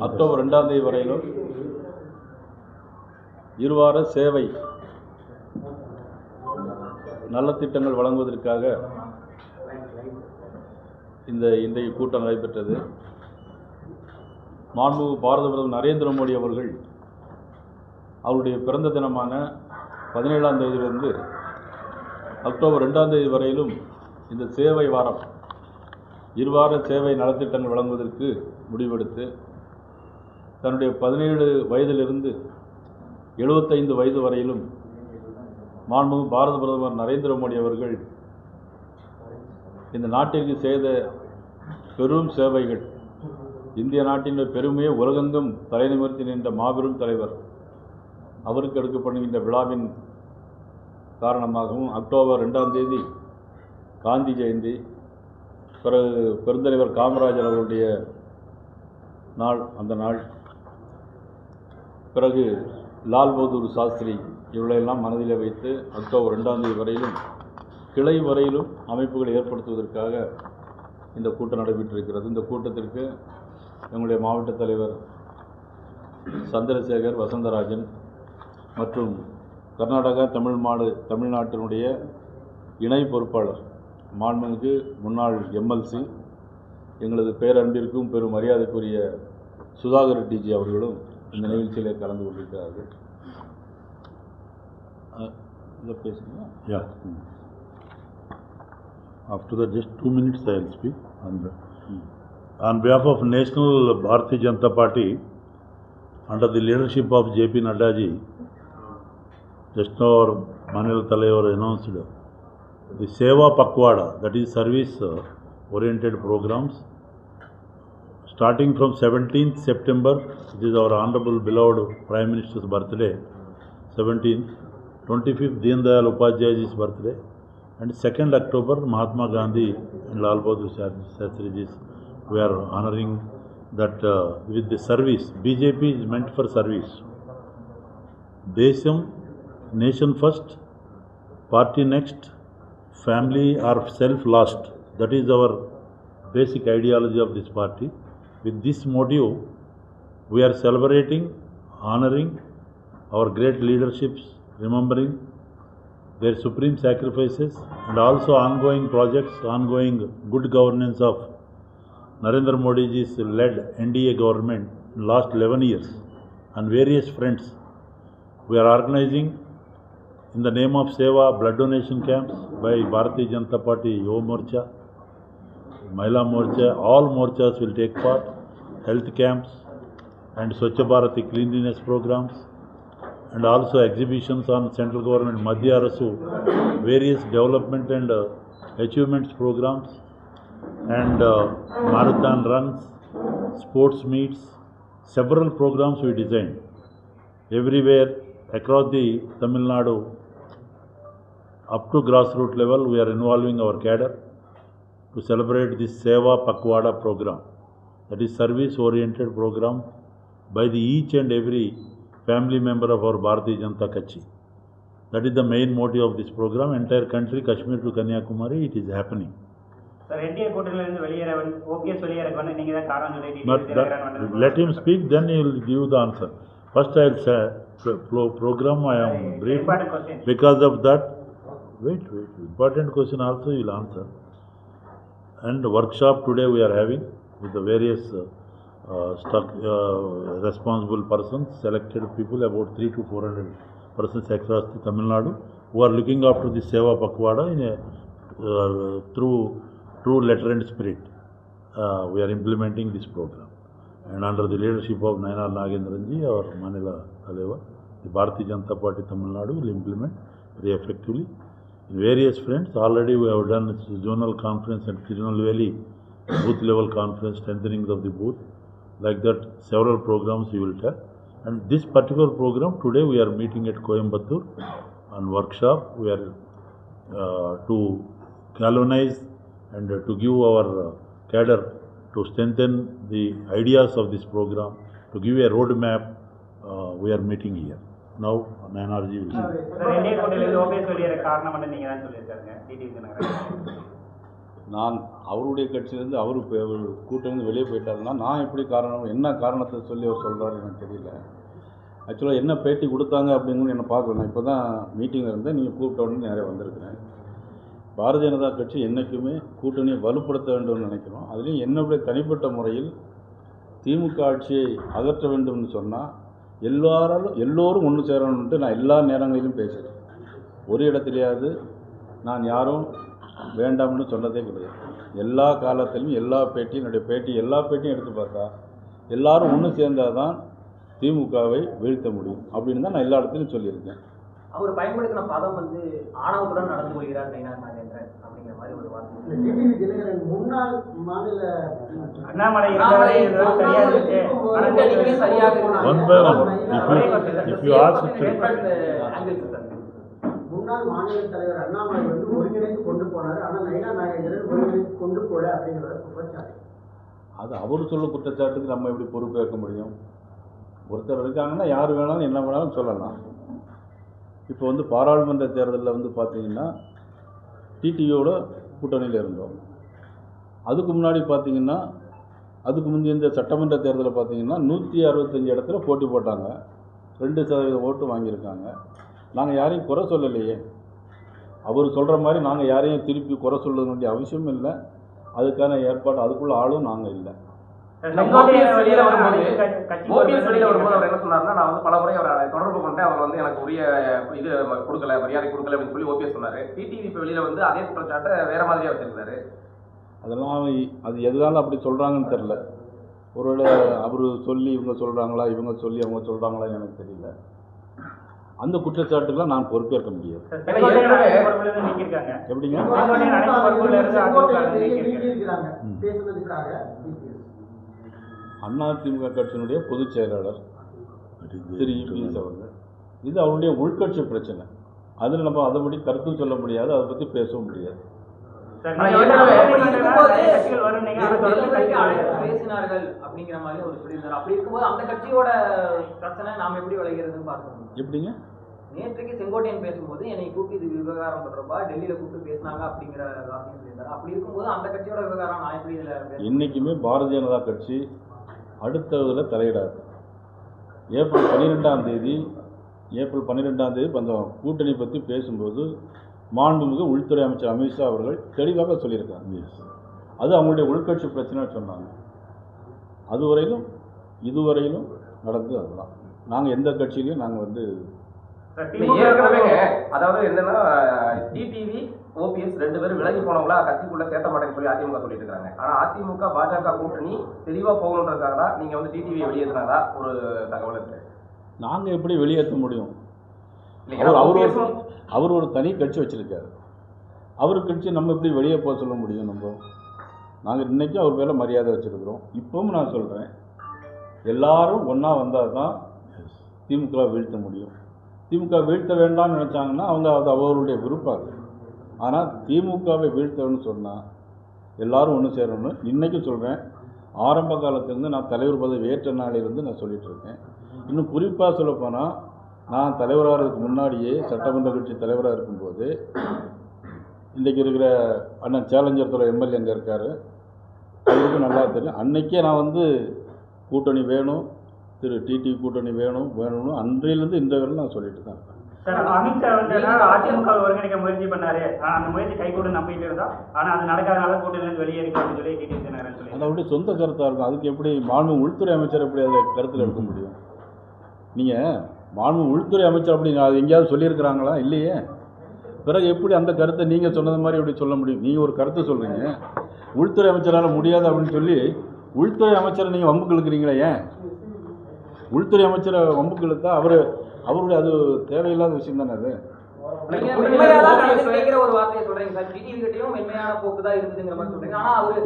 October ரெண்டாம் தேதி வரையிலும் இருவார சேவை நலத்திட்டங்கள் வழங்குவதற்காக இந்த இன்றைய கூட்டம் நடைபெற்றது. மாண்புமிகு பாரத பிரதமர் நரேந்திர மோடி அவர்கள் அவருடைய பிறந்த தினமான பதினேழாம் தேதியிலிருந்து அக்டோபர் ரெண்டாம் தேதி வரையிலும் இந்த சேவை வாரம் இருவார சேவை நலத்திட்டங்கள் வழங்குவதற்கு முடிவெடுத்து தன்னுடைய பதினேழு வயதிலிருந்து எழுபத்தைந்து வயது வரையிலும் மாண்புமிகு பாரத பிரதமர் நரேந்திர மோடி அவர்கள் இந்த நாட்டிற்கு செய்த பெரும் சேவைகள். இந்திய நாட்டின் பெருமையை உலகெங்கும் தலைநிமிர்த்தி நின்ற மாபெரும் தலைவர். அவருக்கு எடுக்கப்படுகின்ற விழாவின் காரணமாகவும் அக்டோபர் ரெண்டாம் தேதி காந்தி ஜெயந்தி பிறகு பெருந்தலைவர் காமராஜர் அவருடைய நாள் அந்த நாள் பிறகு லால் பகதூர் சாஸ்திரி இவர்களையெல்லாம் மனதில் வைத்து அக்டோபர் ரெண்டாம் தேதி வரையிலும் கிளை வரையிலும் அமைப்புகளை ஏற்படுத்துவதற்காக இந்த கூட்டம் நடைபெற்றிருக்கிறது. இந்த கூட்டத்திற்கு எங்களுடைய மாவட்ட தலைவர் சந்திரசேகர் வசந்தராஜன் மற்றும் கர்நாடகா தமிழ் மாடு தமிழ்நாட்டினுடைய இணை பொறுப்பாளர் மாண்புமிகு முன்னாள் எம்எல்சி எங்களது பேரன்பிற்கும் பெரும் மரியாதைக்குரிய சுதாகர் ரெட்டிஜி அவர்களும் இந்த நிகழ்ச்சியிலே கலந்து கொண்டிருக்கிறார்கள் அஹ், இதை பேசுங்க Yeah. After that, just two minutes I will speak. On, the, on behalf of National Bharatiya Janata Party, under the leadership of JP Nadda ji, just now our Manil Talayor announced the Seva Pakwada, that is service uh, oriented programs. Starting from 17th September, it is our Honorable beloved Prime Minister's birthday, 17th. 25th Deen Dayal birthday. And 2nd October Mahatma Gandhi and Lal Bahadur Shastriji's we are honoring that uh, with the service. BJP is meant for service. Desham nation first party next family or self last that is our basic ideology of this party with this motive we are celebrating honoring our great leaderships, remembering their supreme sacrifices and also ongoing projects, ongoing good governance of Narendra Modi's led NDA government in last 11 years on various fronts. We are organizing in the name of Seva blood donation camps by Bharatiya Janata Party Yuva Morcha, Mahila Morcha, all morchas will take part, health camps and Swachh Bharati cleanliness programs and also exhibitions on central government Madhya Arasu, various development and uh, achievements programs and uh, marathon runs, sports meets, several programs we designed. Everywhere across the Tamil Nadu, up to grassroots level, we are involving our cadre to celebrate this Seva Pakwada program. That is service oriented program by the each and every family member of our Bharatiya Janta Kachi. That is the main motive of this program. Entire country, Kashmir to Kanyakumari, it is happening. But that, let him speak, then he will give the answer. First, I will say, program I am brief. Because of that, wait, wait, important question also you will answer. And workshop today we are having with the various uh, uh, stuck, uh, responsible persons, selected people, about three to four hundred persons across the Tamil Nadu, who are looking after the Seva Pakwada in a, uh, through true letter and spirit. Uh, we are implementing this program. And under the leadership of Nayanar Nagendranji, our Manila Taleva, the Bharatiya Janata Party Tamil Nadu will implement very effectively. Various fronts, already we have done zonal conference at Tirunelveli, booth level conference, strengthening of the booth. Like that, several programs you will tell. And this particular program, today we are meeting at Coimbatore on workshop. We are uh, to galvanize and uh, to give our uh, cadre to strengthen the ideas of this program, to give a roadmap, uh, we are meeting here. TT Dhinakaran நான் அவருடைய கட்சியிலேருந்து அவர் கூட்டணிந்து வெளியே போயிட்டாருன்னா நான் எப்படி காரணம் என்ன காரணத்தை சொல்லி அவர் சொல்கிறாரு எனக்கு தெரியல. ஆக்சுவலாக என்ன பேட்டி கொடுத்தாங்க அப்படிங்கன்னு என்ன பார்க்கல. நான் இப்போ தான் மீட்டிங்கில் இருந்தேன். நீங்கள் கூப்பிட்ட உடனே நிறைய வந்திருக்கிறேன். பாரதிய ஜனதா கட்சி என்றைக்குமே கூட்டணியை வலுப்படுத்த வேண்டும்னு நினைக்கிறோம். அதுலேயும் என்னுடைய தனிப்பட்ட முறையில் திமுக ஆட்சியை அகற்ற வேண்டும்னு சொன்னால் எல்லாராலும் எல்லோரும் ஒன்று சேரணுன்ட்டு நான் எல்லா நேரங்களிலும் பேசுகிறேன் ஒரு இடத்துலையாவது நான் யாரும் வேண்டாம்னு சொன்னதே கிடையாது. எல்லா காலத்திலும் எல்லா பேட்டியும் என்னுடைய பேட்டி எல்லா பேட்டியும் எடுத்து பார்த்தா எல்லாரும் ஒன்று சேர்ந்தால் தான் திமுகவை வீழ்த்த முடியும். அப்படின்னு தான் நான் எல்லா இடத்துலையும் சொல்லியிருக்கேன். அவர் பயன்படுத்தின பதம் வந்து ஆணவத்துடன் நடந்து கொள்கிறார் நயினார் நாகேந்திரன் அப்படிங்கிற மாதிரி ஒரு வார்த்தை டிடிவி தினகரன் முன்னாள் மாநில அண்ணாமலை சரியாக இருக்கு. One by one. If you, if you ask it, Different, angles, sir. முன்னாள் மாநில தலைவர் அண்ணாமலை வந்து ஒருங்கிணைத்து கொண்டு போனாரு ஆனா நயினா நாகேந்திரன் ஒருங்கிணைத்து கொண்டு போல அப்படிங்கிற குற்றச்சாட்டு அது அவர் சொல்ல குற்றச்சாட்டுக்கு நம்ம எப்படி பொறுப்பேற்க முடியும் ஒருத்தர் இருக்காங்கன்னா யார் வேணாலும் என்ன வேணாலும் சொல்லலாம் இப்போ வந்து பாராளுமன்ற தேர்தலில் வந்து பார்த்தீங்கன்னா டிடியோட கூட்டணியில் இருந்தோம். அதுக்கு முன்னாடி பார்த்தீங்கன்னா அதுக்கு முந்தைய இந்த சட்டமன்ற தேர்தலில் பார்த்தீங்கன்னா நூற்றி அறுபத்தஞ்சு இடத்துல போட்டி போட்டாங்க. ரெண்டு சதவீதம் ஓட்டு வாங்கியிருக்காங்க. நாங்கள் யாரையும் குறை சொல்லலையே. அவர் சொல்கிற மாதிரி நாங்கள் யாரையும் திருப்பி குறை சொல்ல வேண்டிய அவசியம் இல்லை. அதுக்கான ஏற்பாடு அதுக்குள்ள ஆளும் நாங்கள் இல்லை. வெளியில வரும்போது ஓபிஎஸ் வெளியில வரும்போது அவர் என்ன சொன்னாருன்னா நான் வந்து பல முறை அவரை தொடர்பு கொண்டேன் அவர் வந்து எனக்கு உரிய இது கொடுக்கல மரியாதை கொடுக்கல அப்படின்னு சொல்லி ஓபிஎஸ் சொன்னாரு. டிடிவி இப்ப வெளியில வந்து அதே குற்றச்சாட்டை வேற மாதிரியா வச்சிருந்தாரு. அதெல்லாம் அது எதனால அப்படி சொல்கிறாங்கன்னு தெரில ஒருவேளை அவர் சொல்லி இவங்க சொல்கிறாங்களா இவங்க சொல்லி அவங்க சொல்கிறாங்களா எனக்கு தெரியல. அந்த குற்றச்சாட்டுக்கெல்லாம் நான் பொறுப்பேற்க முடியாது. எப்படிங்க? அதிமுக கட்சியினுடைய பொதுச் செயலாளர் திரு இபிஎஸ் அவர்கள். இது அவருடைய உள்கட்சி பிரச்சனை. அதில் நம்ம அதை பற்றி கருத்தும் சொல்ல முடியாது அதை பற்றி பேசவும் முடியாது. எப்படிங்க? நேற்றைக்கு செங்கோட்டையன் பேசும்போது என்னை கூப்பிட்டு இது விவகாரம் தொடர்பா டெல்லியில கூப்பிட்டு பேசினாங்க அப்படிங்கிற அப்படி இருக்கும்போது அந்த கட்சியோட விவகாரம் நான் எப்படி இதுல என்றைக்குமே பாரதிய ஜனதா கட்சி அடுத்ததில் தலையிடாது. ஏப்ரல் பன்னிரெண்டாம் தேதி ஏப்ரல் பன்னிரெண்டாம் தேதி அந்த கூட்டணி பற்றி பேசும்போது மாண்புமிகு உள்துறை அமைச்சர் அமித்ஷா அவர்கள் தெளிவாக சொல்லியிருக்காங்க. அது அவங்களுடைய உள்கட்சி பிரச்சனை சொன்னாங்க. அதுவரையிலும் இதுவரையிலும் நடந்தது அதுதான். நாங்கள் எந்த கட்சியிலையும் நாங்கள் வந்து அதாவது என்னன்னா டிடிவி ஓபிஎஸ் ரெண்டு பேரும் விலகி போனவங்களா கட்சிக்குள்ள சேர்த்த மாட்டேன்னு சொல்லி அதிமுக சொல்லிட்டு இருக்காங்க. ஆனா அதிமுக பாஜக கூட்டணி தெளிவா போகணுன்றதுக்காக தான் நீங்க வந்து டிடிவியை வெளியேற்றினதா ஒரு தகவல் இருக்கு. நாங்கள் எப்படி வெளியேற்ற முடியும்? அவர் ஒரு அவர் ஒரு தனி கட்சி வச்சிருக்காரு. அவர் கட்சி நம்ம எப்படி வெளியே போக சொல்ல முடியும் நம்ம? நாங்கள் இன்னைக்கும் அவர் மேலே மரியாதை வச்சுருக்கிறோம். இப்பவும் நான் சொல்கிறேன் எல்லாரும் ஒன்றா வந்தால் தான் திமுக வீழ்த்த முடியும். திமுக வீழ்த்த வேண்டாம்னு நினச்சாங்கன்னா அவங்க அது அவர்களுடைய விருப்பம். ஆனால் திமுகவை வீழ்த்தணும்னு சொன்னால் எல்லாரும் ஒன்று சேரணும்னு இன்றைக்கும் சொல்கிறேன் ஆரம்ப காலத்துலேருந்து நான் தலைவர் பதவி ஏற்ற நாளிலிருந்து நான் சொல்லிகிட்ருக்கேன் இருக்கேன். இன்னும் குறிப்பாக சொல்லப்போனால் நான் தலைவராகிறதுக்கு முன்னாடியே சட்டமன்ற கட்சி தலைவராக இருக்கும்போது இன்றைக்கி இருக்கிற அண்ணன் சேலஞ்சர் துறை எம்எல்ஏ அங்கே இருக்கார். அவருக்கும் நல்லா தெரியும். அன்றைக்கே நான் வந்து கூட்டணி வேணும் திரு டிடி கூட்டணி வேணும் வேணும்னு அன்றையிலேருந்து இன்றைய வரை நான் சொல்லிட்டு தான் இருக்கேன். சார் அமித்ஷா வந்து அதிமுக ஒருங்கிணைக்க முயற்சி பண்ணாரு. அந்த முயற்சி கைகூட நம்பிட்டு இருந்தா ஆனா அது நடக்காதனால கூட்டணியில வெளியே இருக்கு அப்படின்னு சொல்லி கேட்டு சொல்லி. அதை அவருடைய சொந்த கருத்தாக இருக்கும். அதுக்கு எப்படி மாண்பு உள்துறை அமைச்சர் எப்படி அதை கருத்தில் எடுக்க முடியும்? நீங்கள் மாண்பு உள்துறை அமைச்சர் அப்படி அது எங்கேயாவது சொல்லியிருக்கிறாங்களா? இல்லையே. பிறகு எப்படி அந்த கருத்தை நீங்கள் சொன்னது மாதிரி எப்படி சொல்ல முடியும்? நீங்கள் ஒரு கருத்தை சொல்கிறீங்க உள்துறை அமைச்சரால் முடியாது அப்படின்னு சொல்லி உள்துறை அமைச்சரை நீங்கள் வம்புக்கு இழுக்கிறீங்களே ஏன்? உள்துறை அமைச்சரை வம்புக்கு இழுத்தா அவர் அவருடைய அது தேவையில்லாத விஷயம் தானே அது?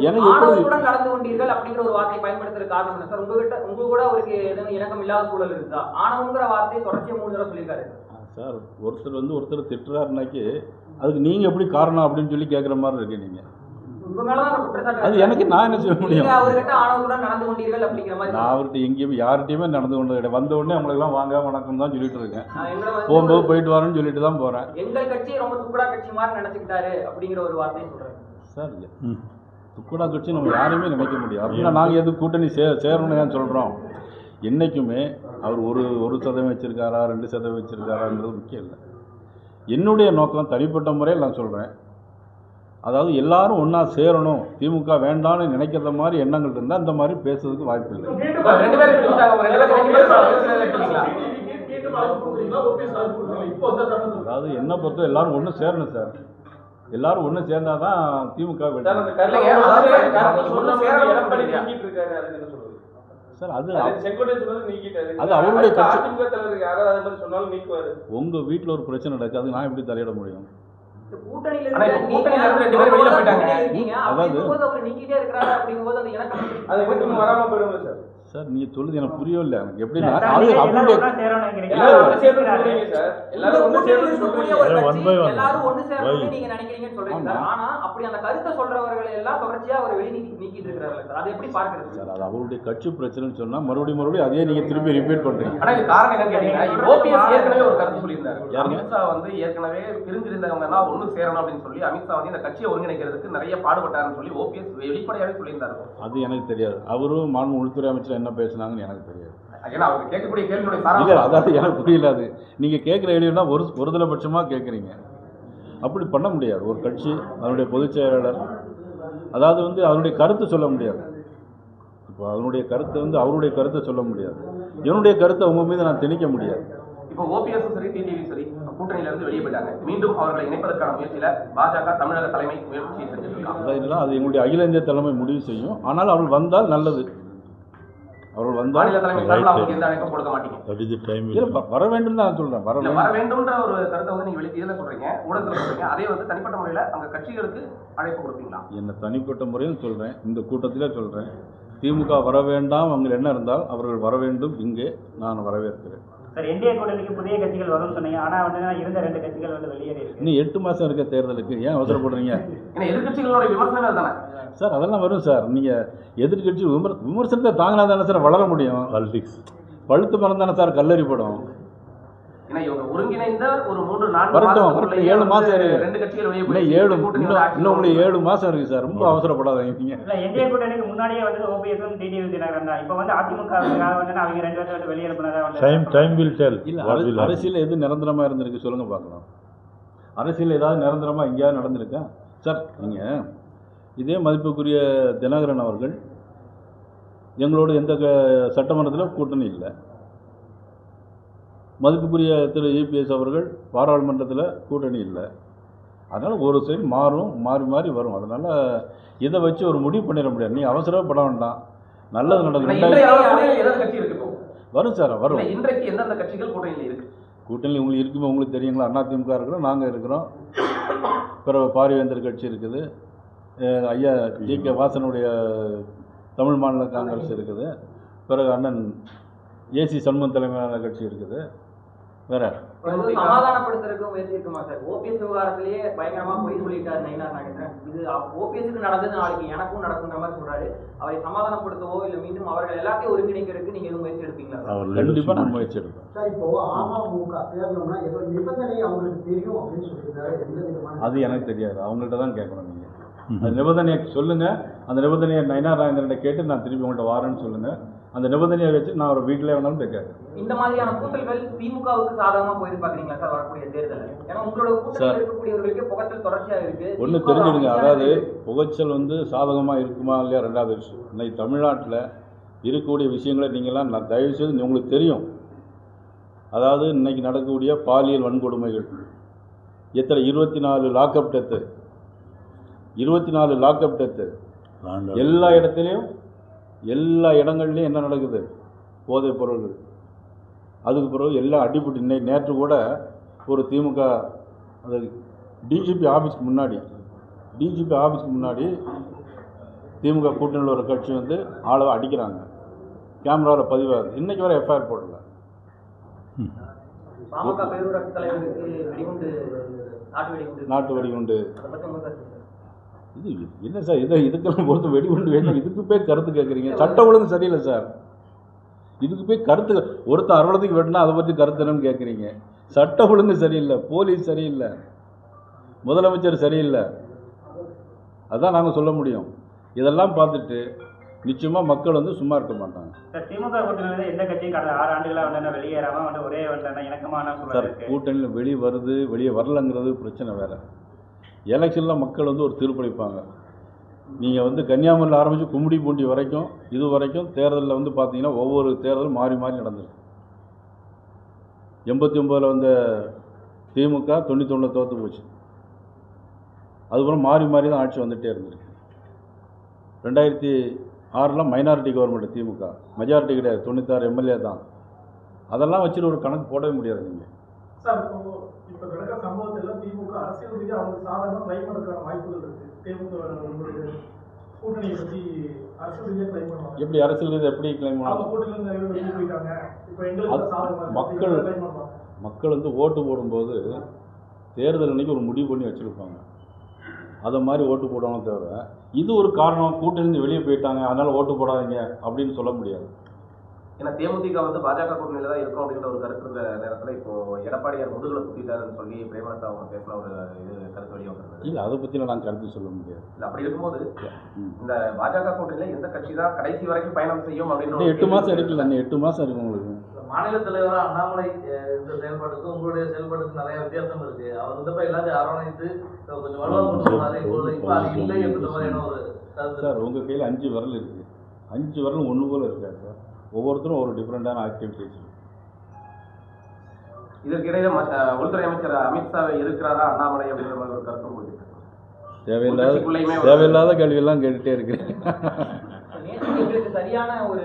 நீங்க சார். ஒருத்தர் வந்து ஒருத்தர் திட்டுறாருனாக்கி அதுக்கு நீங்கள் எப்படி காரணம் அப்படின்னு சொல்லி கேட்குற மாதிரி இருக்கு நீங்கள் அது எனக்கு நான் என்ன செய்ய முடியும்? நான் அவர்கிட்ட எங்கேயுமே யார்கிட்டயுமே நடந்து கொண்டது கிடையாது. வந்த உடனே அவங்களுக்குலாம் வாங்க வணக்கம் தான் சொல்லிட்டு இருக்கேன். போகும்போது போயிட்டு வரேன்னு சொல்லிட்டு தான் போகிறேன் எங்கள் கட்சியை ரொம்ப துக்குடா கட்சி மாதிரி நினைச்சுக்கிட்டாரு அப்படிங்கிற ஒரு வார்த்தையை சொல்றேன். சார். துக்குடா கட்சி நம்ம யாரையுமே நினைக்க முடியாது. அப்படின்னா நாங்கள் எது கூட்டணி சே சேரணும்னு ஏன் சொல்கிறோம் என்றைக்குமே அவர் ஒரு ஒரு சதவீதம் வச்சுருக்காரா ரெண்டு சதவீதம் வச்சுருக்காரான்றது முக்கியம் இல்லை. என்னுடைய நோக்கம் தனிப்பட்ட முறையில் நான் சொல்கிறேன் அதாவது எல்லாரும் ஒன்றா சேரணும் திமுக வேண்டாம்னு நினைக்கிற மாதிரி எண்ணங்கள் இருந்தால் இந்த மாதிரி பேசுறதுக்கு வாய்ப்பு இல்லை? அதாவது என்ன பொறுத்த எல்லாரும் ஒன்று சேரணும் சார். எல்லாரும் ஒன்று சேர்ந்தாதான் தான் திமுக. சார் அது அது அது அவருடைய உங்கள் வீட்டில் ஒரு பிரச்சனை நடக்காது நான் எப்படி தலையிட முடியும்? நீங்க சார். சார் நீங்கள் சொல்லுது எனக்கு புரியவில்லை எனக்கு எப்படின்னா சார், அது நீங்க நீங்க அப்படி அந்த கருத்தை சொல்றவர்களை எல்லாம் தொடர்ச்சியா அவர் வெளியே நீக்கி நீக்கிட்டு இருக்கிறாரு சார். அதை எப்படி பார்க்கறது? சார் அது அவருடைய கட்சி பிரச்சனைன்னு சொன்னால் மறுபடியும் மறுபடியும் அதே நீங்கள் திருப்பி ரிப்பீட் பண்ணுறீங்க ஆனா இது காரணம் என்னன்னு கேட்டீங்கன்னா ஓபிஎஸ் ஏற்கனவே ஒரு கருத்து சொல்லியிருந்தாரு? அமித்ஷா வந்து ஏற்கனவே பிரிஞ்சிருந்தவங்க எல்லாம் ஒண்ணு சேரணும் அப்படின்னு சொல்லி அமித்ஷா வந்து இந்த கட்சியை ஒருங்கிணைக்கிறதுக்கு நிறைய பாடுபட்டாருன்னு சொல்லி ஓபிஎஸ் வெளிப்படையாவே சொல்லியிருந்தாரு. அது எனக்கு தெரியாது. அவரும் மாண்பு உள்துறை அமைச்சர் என்ன பேசுனாங்கன்னு எனக்கு தெரியாது. ஏன்னா அவங்க கேட்கக்கூடிய கேள்வியுடைய இல்லை சாராம்சம் அதாவது எனக்கு புரியல அது. நீங்கள் கேட்குற கேள்வினா ஒரு ஒருதலை பட்சமாக கேட்குறீங்க. அப்படி பண்ண முடியாது. ஒரு கட்சி அதனுடைய பொதுச் செயலாளர் அதாவது வந்து அதனுடைய கருத்து சொல்ல முடியாது. இப்போ அதனுடைய கருத்தை வந்து அவருடைய கருத்தை சொல்ல முடியாது. என்னுடைய கருத்தை அவங்க மீது நான் திணிக்க முடியாது. இப்போ ஓபிஎஸ் சரி டிடிவி சரி கூட்டணியில இருந்து வெளியே போயிட்டாங்க. மீண்டும் அவர்களை இணைப்பதற்கான முயற்சியில பாஜக தமிழக தலைமை முயற்சி அதான் அது எங்களுடைய அகில இந்திய தலைமை முடிவு செய்யும். ஆனால் அவர்கள் வந்தால் நல்லது. அவர்கள் மாநில தலைமை சார்பில் அவங்களுக்கு எந்த அழைப்பும் கொடுக்க மாட்டீங்க. வர வேண்டும் தான் நான் சொல்கிறேன் வர வர வேண்டும்ன்ற ஒரு கருத்தை வந்து நீங்க வெளியே இதுல சொல்றீங்க ஊடகத்துல சொல்றீங்க. அதே வந்து தனிப்பட்ட முறையில அங்க கட்சிகளுக்கு அழைப்பு கொடுப்பீங்களா? என்னை தனிப்பட்ட முறையில் சொல்கிறேன் இந்த கூட்டத்திலே சொல்கிறேன் திமுக வர வேண்டாம். அவங்க என்ன இருந்தால் அவர்கள் வர வேண்டும். இங்கே நான் வரவேற்கிறேன். சார் என்டிஏ கூட்டணிக்கு புதிய கட்சிகள் வரும்னு சொன்னீங்க. ஆனா வந்து இருந்த ரெண்டு கட்சிகள் வந்து வெளியேறி இருக்கு. இன்னும் எட்டு மாதம் இருக்க தேர்தலுக்கு ஏன் அவசரப்படுறீங்க? ஏன்னா எதிர்கட்சிகளோட விமர்சனம் அதுதானே சார் அதெல்லாம் வரும் சார். நீங்கள் எதிர்கட்சி விமர் விமர்சனத்தை தாங்கினா தானே சார் வளர முடியும்? Politics. பழுத்து மரம் தானே சார் கல்லறி படும். ஏன்னா இவங்க ஒருங்கிணைந்த ஒரு மூன்று நான்கு வரட்டும், மாதத்துக்குள்ளேயே வரட்டும், ஏழு மாசம் இருக்கு. ரெண்டு கட்சிகள் வெளியே ஏழு இன்னும் உங்களுக்கு. ஏழு மாதம் இருக்குது சார். ரொம்ப அவசரப்படாதீங்க. நீங்கள் இல்ல என்டிஏ கூட்டணிக்கு முன்னாடியே வந்து ஓபிஎஸும் டிடிவி தினகரன் தான் இப்போ வந்து அதிமுக வந்து அவங்க ரெண்டு வந்து வெளியே. இல்லை What will happen. அரசியல் எது நிரந்தரமாக இருந்திருக்கு சொல்லுங்கள் பார்க்கலாம். அரசியல் ஏதாவது நிரந்தரமாக எங்கேயாவது நடந்திருக்கா? சார் நீங்கள் இதே மதிப்புக்குரிய தினகரன் அவர்கள் எங்களோட எந்த க- சட்டமன்றத்தில் கூட்டணி இல்லை. மதிப்புக்குரிய திரு இபிஎஸ் அவர்கள் பாராளுமன்றத்தில் கூட்டணி இல்லை. அதனால் ஒரு சைடு மாறும் மாறி மாறி வரும். அதனால் இதை வச்சு ஒரு முடிவு பண்ணிட முடியாது. நீ அவசரப்பட வேண்டாம். நல்லது நடக்கும் வரும் சார் வரும். இன்றைக்கு எந்தெந்த கட்சிகள் கூட்டணியில் இருக்கு? கூட்டணி உங்களுக்கு இருக்குமே? உங்களுக்கு தெரியுங்களா? அண்ணா திமுக இருக்கிறோம் நாங்கள் இருக்கிறோம். பிறகு பாரிவேந்தர் கட்சி இருக்குது. ஐயா ஜி கே வாசனுடைய தமிழ் மாநில காங்கிரஸ் இருக்குது. பிறகு அண்ணன் ஏசி சண்முகம் தலைமையிலான கட்சி இருக்குது. வேற வந்து சமாதானப்படுத்துறதுக்கு முயற்சி இருக்குமா சார் ஓபிஎஸ் விவகாரத்திலேயே பயங்கரமா பொய் சொல்லிட்டாரு நயினார் நாகேந்திரன். இது ஓபிஎஸ்க்கு நடந்தது நாளைக்கு எனக்கும் நடக்குன்ற மாதிரி சொல்றாரு. அவரை சமாதானப்படுத்தவோ இல்ல மீண்டும் அவர்கள் எல்லாத்தையும் ஒருங்கிணைக்கிறதுக்கு நீங்க எதுவும் முயற்சி எடுப்பீங்களா கண்டிப்பாக leadership. நான் முயற்சி எடுப்பேன். சார் இப்போ அமமுக சேரணும்னா ஏதோ நிபந்தனை அவங்களுக்கு தெரியும் அப்படின்னு சொல்லியிருந்தாரு அது எனக்கு தெரியாது. அவங்கள்ட்ட தான் கேட்கணும் நீங்கள் அந்த நிபந்தனையை சொல்லுங்கள் அந்த நிபந்தனையை நயனார் நாயந்திரனை கேட்டு நான் திருப்பி உங்கள்கிட்ட வாரேன்னு சொல்லுங்கள் அந்த நிபந்தனையை வச்சு நான் ஒரு வீட்டிலே வேணாலும் கேட்குறேன். இந்த மாதிரியான கூட்டல்கள் திமுகவுக்கு சாதகமா போயிட்டு பாக்குறீங்களா சார் வரக்கூடிய தேர்தல் ஏன்னா உங்களோட. கூட்டத்தில் இருக்கக்கூடியவர்களுக்கு புகச்சல் தொடர்ச்சியா இருக்கு. ஒன்று தெரிஞ்சுடுங்க. அதாவது. புகைச்சல் வந்து சாதகமாக இருக்குமா இல்லையா ரெண்டாவது விஷயம். இன்னைக்கு தமிழ்நாட்டில் இருக்கக்கூடிய விஷயங்களை நீங்களாம் நான் தயவு செய்து உங்களுக்கு தெரியும். அதாவது இன்னைக்கு நடக்கக்கூடிய பாலியல் வன்கொடுமைகள். எத்தனை? இருபத்தி நாலு லாக்அப் டெத்து இருபத்தி நாலு லாக்அப் டெத்து. எல்லா இடத்துலையும் எல்லா இடங்கள்லையும் என்ன நடக்குது? போதைப் பொருள்கள் அதுக்கு பிறகு எல்லாம் அடிபட்டு இன்னைக்கு நேற்று கூட ஒரு திமுக அது டிஜிபி ஆஃபீஸ்க்கு முன்னாடி டிஜிபி ஆஃபீஸ்க்கு முன்னாடி திமுக கூட்டணியில் ஒரு கட்சி வந்து ஆளை அடிக்கிறாங்க. கேமராவில் பதிவாகுது. இன்னைக்கு வரை எஃப்ஐஆர் போடல. நாட்டு வெடிகுண்டு. இது என்ன சார் இதை இதுக்கெல்லாம் பொறுத்து வெடிகுண்டு வேணும் இதுக்கு போய் கருத்து கேட்குறீங்க. சட்ட ஒழுங்கு சரியில்லை சார். இதுக்கு போய் கருத்து ஒருத்தர் அறுபதுக்கு வெட்டினா அதை பற்றி கருத்து என்னன்னு கேட்குறீங்க. சட்ட ஒழுங்கு சரியில்லை போலீஸ் சரியில்லை முதலமைச்சர் சரியில்லை. அதான் நாங்கள் சொல்ல முடியும். இதெல்லாம் பார்த்துட்டு நிச்சயமாக மக்கள் வந்து சும்மா இருக்க மாட்டாங்க. சார் திமுக கூட்டணியில எந்த கட்சியும் கடந்த ஆறு ஆண்டுகளா வந்து என்ன வெளியேறாம வந்து ஒரே வந்து இணக்கமான சார் கூட்டணியில் வெளியே வருது வெளியே வரலங்கிறது பிரச்சனை வேறு. எலெக்ஷனில் மக்கள் வந்து ஒரு தீர்ப்பளிப்பாங்க. நீங்கள் வந்து கன்னியாகுமரியில் ஆரம்பித்து கும்மிடி பூண்டி வரைக்கும் இது வரைக்கும் தேர்தலில் வந்து பார்த்தீங்கன்னா ஒவ்வொரு தேர்தலும் மாறி மாறி நடந்திருக்கு. எண்பத்தி ஒம்போதில் வந்த திமுக தொண்ணூத்தொன்னில் தோற்று போச்சு. அதுக்கப்புறம் மாறி மாறி தான் ஆட்சி வந்துகிட்டே இருந்திருக்கு. ரெண்டாயிரத்தி ஆறில் மைனாரிட்டி கவர்மெண்ட் திமுக மெஜாரிட்டி கிடையாது தொண்ணூத்தாறு எம்எல்ஏ தான். அதெல்லாம் வச்சுட்டு ஒரு கணக்கு போடவே முடியாது நீங்கள் சார் இப்போ நடக்கிற சம்பவத்தில் திமுக அரசியல் ரீதியாக அவங்க சாதாரண ட்ரை பண்ணுறதுக்கான வாய்ப்புகள் இருக்கு. திமுக கூட்டணியை பற்றி அரசியல் ரீதியாக ட்ரை பண்ணுவாங்க. எப்படி அரசியல் ரீதியா எப்படி கிளைம் பண்ணலாம் கூட்டணியில வெளியே போயிட்டாங்க. இப்போ எங்களுக்கு மக்கள் பண்ணுவாங்க. மக்கள் வந்து ஓட்டு போடும்போது தேர்தல் அன்னைக்கு ஒரு முடிவு பண்ணி வச்சுருப்பாங்க. அதை மாதிரி ஓட்டு போடணும் தவிர இது ஒரு காரணம். கூட்டணிந்து வெளியே போயிட்டாங்க. அதனால் ஓட்டு போடாதீங்க அப்படின்னு சொல்ல முடியாது. ஏன்னா தேமுதிக வந்து பாஜக கூட்டணியில தான் இருக்கும் அப்படின்ற ஒரு கருத்து இருந்த நேரத்துல இப்போ எடப்பாடியார் முதுகுல குத்திட்டாருன்னு சொல்லி பிரேமலதா அவங்க பேசின ஒரு இது கருத்து வெளியே வந்திருந்தது. இல்லை அதை பற்றிலாம் நான் கருத்து சொல்ல முடியாது. இல்ல அப்படி இருக்கும்போது. இந்த பாஜக கூட்டணியில எந்த கட்சி தான் கடைசி வரைக்கும் பயணம் செய்யும் ஒரு எட்டு இருக்குல்ல இன்னும் எட்டு மாதம் இருக்கு உங்களுக்கு. மாநில தலைவரா அண்ணாமலை இந்த செயல்பாட்டுக்கும் உங்களுடைய செயல்பாட்டுக்கும் நிறைய வித்தியாசம் இருக்கு. அவர் வந்தப்ப எல்லாத்தையும் அரவணைத்து கொஞ்சம் வலுவா கொண்டு போனாரு இப்போ அது இல்லை என்ற மாதிரியான ஒரு சார் உங்கள் கையில் அஞ்சு விரல் இருக்குது அஞ்சு விரலும் ஒன்று போல் இருக்காது சார்? ஒவ்வொருத்தரும் ஒரு டிஃப்ரெண்ட்டான ஆக்டிவிட்டிஸ் அஹ், உள்துறை அமைச்சர் அமித்ஷா இருக்கிறாரா அண்ணாமலை மாதிரி ஒரு கருத்து. தேவையில்லாத தேவையில்லாத கேள்வியெல்லாம் கேட்டுகிட்டே இருக்கிறேன் எங்களுக்கு சரியான ஒரு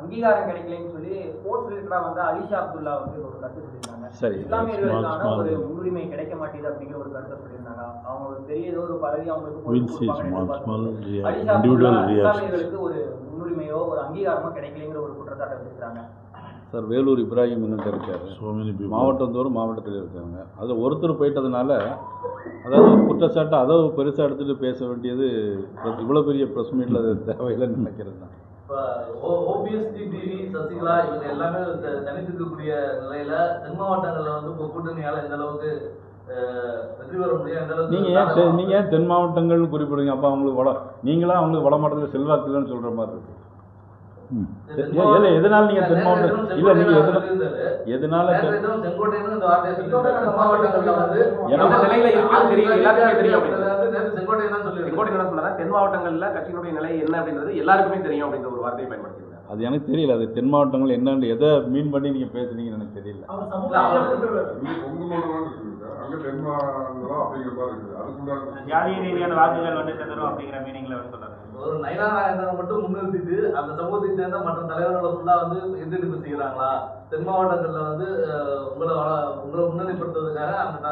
அங்கீகாரம் கிடைக்கலன்னு சொல்லி ஸ்போர்ட்ஸ் ரிலேட்டடாக வந்து அலிஷா அப்துல்லா வந்து ஒரு கருத்து சொல்லியிருந்தாங்க சரி இஸ்லாமியர்களுக்கான. ஒரு முன்னுரிமை கிடைக்க மாட்டேங்குது அப்படிங்கிற ஒரு கருத்தை சொல்லியிருந்தாங்க அவங்க ஒரு பெரிய ஏதோ ஒரு பதவி அவங்களுக்கு அலிஷா அப்துல்லா. இஸ்லாமியர்களுக்கு ஒரு முன்னுரிமையோ ஒரு அங்கீகாரமோ கிடைக்கலைங்கிற ஒரு குற்றச்சாட்டை வச்சிருக்காங்க சார் வேலூர் இப்ராஹிம் எங்கிட்ட இருக்காரு So many people. மாவட்டம் தோறும் மாவட்டத்தில் இருக்காங்க. அதில் ஒருத்தர் போயிட்டதுனால அதாவது ஒரு குற்றச்சாட்டை அதை பெருசாக எடுத்துகிட்டு பேச வேண்டியது இவ்வளோ பெரிய ப்ரெஸ் மீட்டில் அது தேவையில்லைன்னு நினைக்கிறது தான். இப்போ ஓபிஎஸ் டிடிவி சசிகலா இவங்க எல்லாமே த- தனித்து இருக்கக்கூடிய நிலையில தென் மாவட்டங்கள்ல வந்து இப்போ கூட்டணியால எந்த அளவுக்கு நீங்கள் ஏன் நீங்கள் ஏன் தென் மாவட்டங்கள்னு குறிப்பிடுங்க அப்போ அவங்களுக்கு வட நீங்களா அவங்களுக்கு வட மாவட்டத்தில் செல்வாக்கு இல்லைன்னு சொல்கிற மாதிரி இருக்கு. இல்லை எதனால் நீங்கள் தென் மாவட்டம் இல்லை நீங்கள் எதனால். எதனால தென் மாவட்டங்கள்ல கட்சியினுடைய நிலை என்ன அப்படின்றது எல்லாருக்குமே தெரியும் அப்படின்ற ஒரு வார்த்தையை அது எனக்கு தெரியல. அது தென் மாவட்டங்கள் என்னன்னு எதை மீன் பண்ணி நீங்கள் பேசுனீங்கன்னு எனக்கு தெரியல. அவர். அங்க தென்மாங்களா அப்படிங்கிற மாதிரி இருக்குது. அதுக்குண்டான ஜாதிய ரீதியான வாக்குகள் வந்து செதறும் அப்படிங்கிற மீனிங்ல வந்து சொல்றாரு. ஒரு நயனா நாயகனை மட்டும் முன்னிறுத்திட்டு அந்த சமூகத்தை சேர்ந்த மற்ற தலைவர்களை ஃபுல்லா வந்து எதிர்ப்பு செய்கிறாங்களா? தென் மாவட்டங்கள்ல வந்து உங்களை உங்களை முன்னிலைப்படுத்துவதற்காக அந்த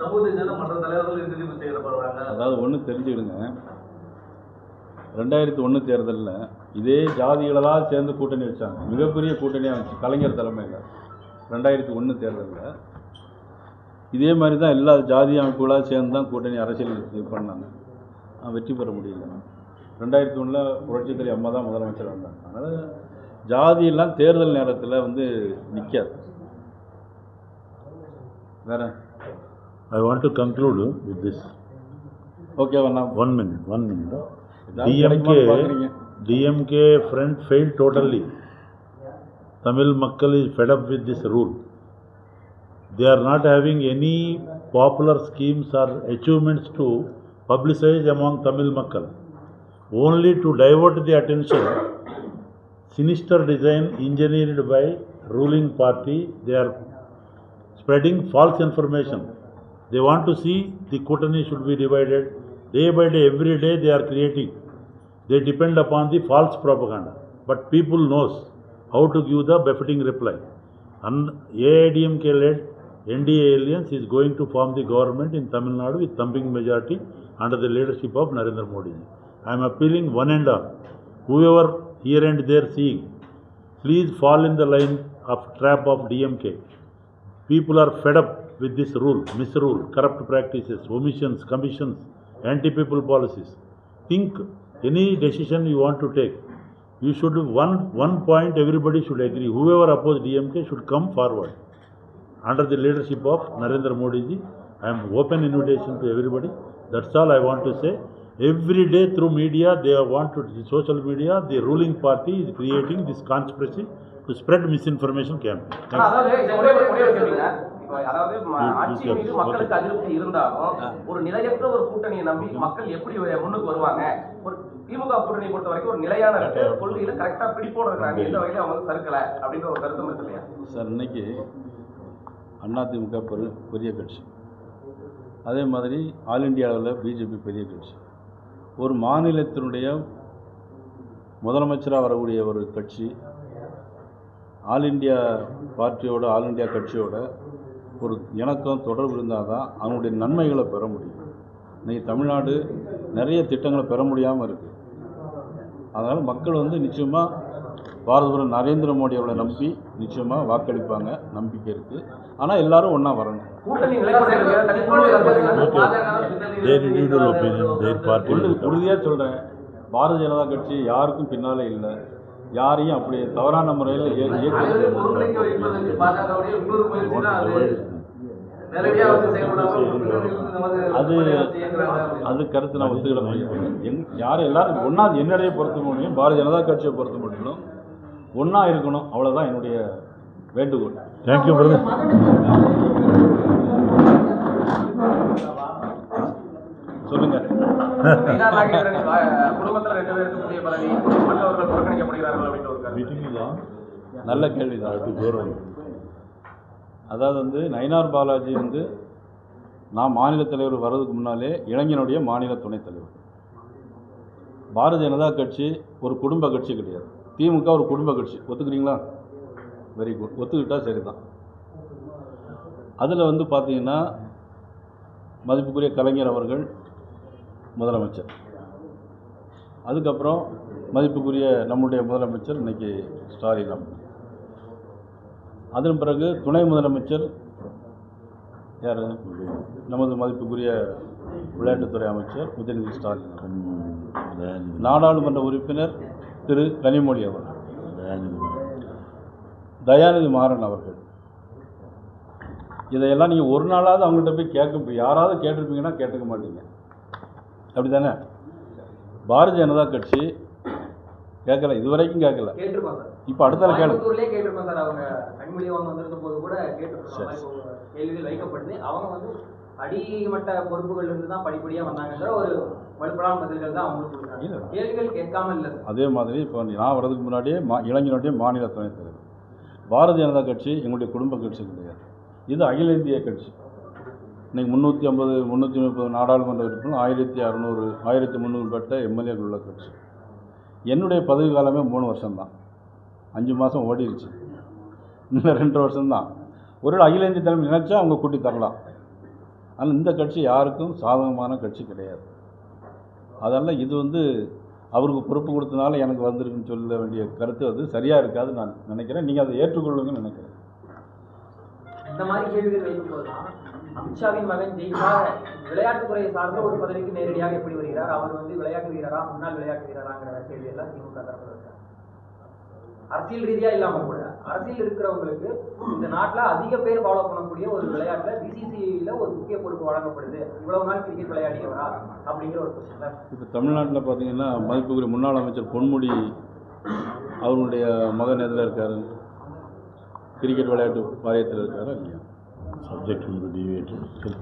சமூகத்தை சேர்ந்த மற்ற தலைவர்கள் எதிர்ப்பு செய்யப்படுறாங்க அதாவது ஒன்று தெரிஞ்சுக்கிடுங்க. ரெண்டாயிரத்தி ஒன்று தேர்தலில் இதே ஜாதிகளெல்லாம் சேர்ந்து கூட்டணி வச்சாங்க. மிகப்பெரிய கூட்டணியாக இருந்துச்சு கலைஞர் தலைமையில். ரெண்டாயிரத்தி ஒன்று தேர்தலில். இதே மாதிரி தான் எல்லா ஜாதி அமைப்புகளாக சேர்ந்து தான் கூட்டணி அரசியல் இது பண்ணாங்க. வெற்றி பெற முடியல. ரெண்டாயிரத்தி ஒன்றில் புரட்சித்தலை அம்மா தான் முதலமைச்சர் வந்தாங்க அதனால் ஜாதியெல்லாம் தேர்தல் நேரத்தில் வந்து நிற்காது வேற? I want to conclude with this. ஓகேவா நான் One minute, one minute. ஏதாவது கிடைக்குமான்னு பார்க்குறீங்க. DMK, DMK front failed totally. Tamil Makkal is fed They are not having any popular schemes or achievements to publicize among Tamil Makkal. Only to divert the attention, sinister design engineered by ruling party, they are spreading false information. They want to see the Kotani should be divided. Day by day, every day they are creating. They depend upon the false propaganda. But people knows how to give the befitting reply. And AIDMK led NDA alliance is going to form the government in Tamil Nadu with thumping majority under the leadership of Narendra Modi. I am appealing one and all. Whoever here and there seeing, please fall in the line of trap of DMK. People are fed up with this rule, misrule, corrupt practices, omissions, commissions, anti-people policies. Think any decision you want to take. You should, one, one point everybody should agree. Whoever oppose DMK should come forward. Under the leadership of Narendra Modi ji, I am open invitation to everybody. That's all I want to say. Every day through media, they want to, the social media, the ruling party is creating this conspiracy to spread misinformation campaign. ஆனா, Thank you. அதாவது இது ஒரே ஒரு- ஒரே ஒரு கேள்விங்க. இப்போ அதாவது ம- ம், ஆட்சி ம், மீது okay. மக்களுக்கு அதிருப்தி இருந்தாலும் ஒரு நிலையற்ற ஒரு கூட்டணியை நம்பி மக்கள் எப்படி முன்னுக்கு வருவாங்க ஒரு திமுக கூட்டணி பொறுத்த வரைக்கும் ஒரு நிலையான இருக்கு கொள்கையில கரெக்டா பிடிப்போட இருக்காங்க இந்த வகையில அவங்க வந்து சறுக்கல அப்படின்ற ஒரு கருத்தும் இருக்கு இல்லையா சார் இன்னைக்கு அதிமுக பெரு பெரிய கட்சி. அதே மாதிரி ஆல் இந்தியா அளவில் பிஜேபி பெரிய கட்சி. ஒரு மாநிலத்தினுடைய முதலமைச்சராக வரக்கூடிய ஒரு கட்சி ஆல் இந்தியா பார்ட்டியோட ஆல் இந்தியா கட்சியோட ஒரு இணக்கம் தொடர்பு இருந்தால் தான் அவனுடைய நன்மைகளை பெற முடியும். இன்றைக்கி தமிழ்நாடு நிறைய திட்டங்களை பெற முடியாமல் இருக்குது அதனால் மக்கள் வந்து நிச்சயமாக பாரதபுரம் நரேந்திர மோடி அவர்களை நம்பி நிச்சயமாக வாக்களிப்பாங்க. நம்பிக்கை இருக்குது ஆனால் எல்லாரும் ஒன்றா வரணும். உறுதியாக சொல்கிறேன் பாரதிய ஜனதா கட்சி யாருக்கும் பின்னாலே இல்லை. யாரையும் அப்படி தவறான முறையில் அதை அது கருத்து நான் ஒத்துக்கிட முடியும் எங் யார் எல்லாரும் ஒன்றா என்னுடைய பொறுத்த முடியும் பாரதிய ஜனதா கட்சியை பொறுத்த மட்டும் ஒன்றா இருக்கணும் அவ்வளோதான் என்னுடைய வேண்டுகோள் Thank you, brother. சொல்லுங்க குடும்பத்துல ரெண்டு பேருக்கு புதிய பதவி மற்றவர்கள் புறக்கணிக்கப்படுகிறார்கள் on. நல்ல around. அதாவது வந்து நயினார் பாலாஜி வந்து நான் மாநில தலைவர் வர்றதுக்கு முன்னாலே இளைஞனுடைய மாநில துணைத் தலைவர் பாரதிய ஜனதா கட்சி ஒரு குடும்ப கட்சி கிடையாது திமுக ஒரு குடும்ப கட்சி. ஒத்துக்கிறீங்களா? வெரி குட் ஒத்துக்கிட்டா சரிதான். அதில் வந்து பார்த்தீங்கன்னா மதிப்புக்குரிய கலைஞர் அவர்கள் முதலமைச்சர். அதுக்கப்புறம் மதிப்புக்குரிய நம்முடைய முதலமைச்சர் இன்னைக்கு ஸ்டாலின் அவர்கள் அதன் பிறகு துணை முதலமைச்சர் யார்? நமது மதிப்புக்குரிய விளையாட்டுத்துறை அமைச்சர் உதயநிதி ஸ்டாலின். நாடாளுமன்ற உறுப்பினர் திரு கனிமொழி அவர்கள். தயாநிதி மாறன் அவர்கள். இதையெல்லாம் நீங்கள் ஒரு நாளாவது அவங்கள்ட்ட போய் கேட்க யாராவது கேட்டிருப்பீங்கன்னா கேட்டுக்க மாட்டீங்க. அப்படி தானே பாரதிய ஜனதா கட்சி கேட்கல இது வரைக்கும் கேட்கல இப்போ அடுத்த கேள்வி கேள்விகள் வைக்கப்படுது. அவங்க வந்து அடிமட்ட பொறுப்புகள் இருந்து தான் படிப்படியா வந்தாங்கன்ற ஒரு வலுப்படான பதில்கள் தான் அவங்களுக்கு இல்ல. கொடுக்குறாங்க கேள்விகள் கேட்காம இல்லை சார். அதே மாதிரி இப்போ நான் வர்றதுக்கு முன்னாடியே மா இளைஞருடைய மாநில துணைத் தலைவர். பாரதிய ஜனதா கட்சி எங்களுடைய குடும்ப கட்சி கிடையாது. இது அகில இந்திய கட்சி. இன்னைக்கு முந்நூற்றி ஐம்பது முந்நூற்றி முப்பது நாடாளுமன்ற உறுப்பினர் ஆயிரத்தி அறநூறு ஆயிரத்தி முந்நூறு பெட்ட எம்எல்ஏக்கள் உள்ள கட்சி. என்னுடைய பதவி காலமே மூணு வருஷம்தான். அஞ்சு மாதம் ஓடிடுச்சு இன்னும் ரெண்டு வருஷம்தான். ஒரு அகில இந்திய தலைமை நினைச்சா அவங்க கூட்டி தரலாம். ஆனால் இந்த கட்சி யாருக்கும் சாதகமான கட்சி கிடையாது. அதனால் இது வந்து அவருக்கு பொறுப்பு கொடுத்தனால எனக்கு வந்திருக்குன்னு சொல்ல வேண்டிய கருத்து அது. சரியாக இருக்காது நான் நினைக்கிறேன். நீங்கள் அதை ஏற்றுக்கொள்ளுங்கன்னு நினைக்கிறேன். இந்த மாதிரி கேள்விகள் வைக்கும்போது தான் அமித்ஷாவின் மகன் ஜெய்ஷா விளையாட்டுத்துறையை சார்ந்த ஒரு பதவிக்கு நேரடியாக எப்படி வருகிறார்? அவர் வந்து விளையாட்டு வீரரா முன்னாள் விளையாட்டு வீரராங்கிற கேள்வி எல்லாம் திமுக தரப்புல அரசியல் ரீதியா இல்லாம கூட. அரசியல் இருக்கிறவங்களுக்கு இந்த நாட்டுல அதிக பேர் ஃபாலோ பண்ணக்கூடிய ஒரு விளையாட்டுல பிசிசிஐல ஒரு முக்கிய பொறுப்பு வழங்கப்படுது. இவ்வளவு நாள் கிரிக்கெட் விளையாடியவரா? அப்படிங்கிற ஒரு கொஸ்டின்ல இப்போ தமிழ்நாட்டில் பார்த்தீங்கன்னா மதிப்புக்குரிய முன்னாள் அமைச்சர் பொன்முடி அவருடைய மகன் எதில் இருக்காரு? கிரிக்கெட் விளையாட்டு வாரியத்தில் இருக்காரா இல்லையா? Deviated. Still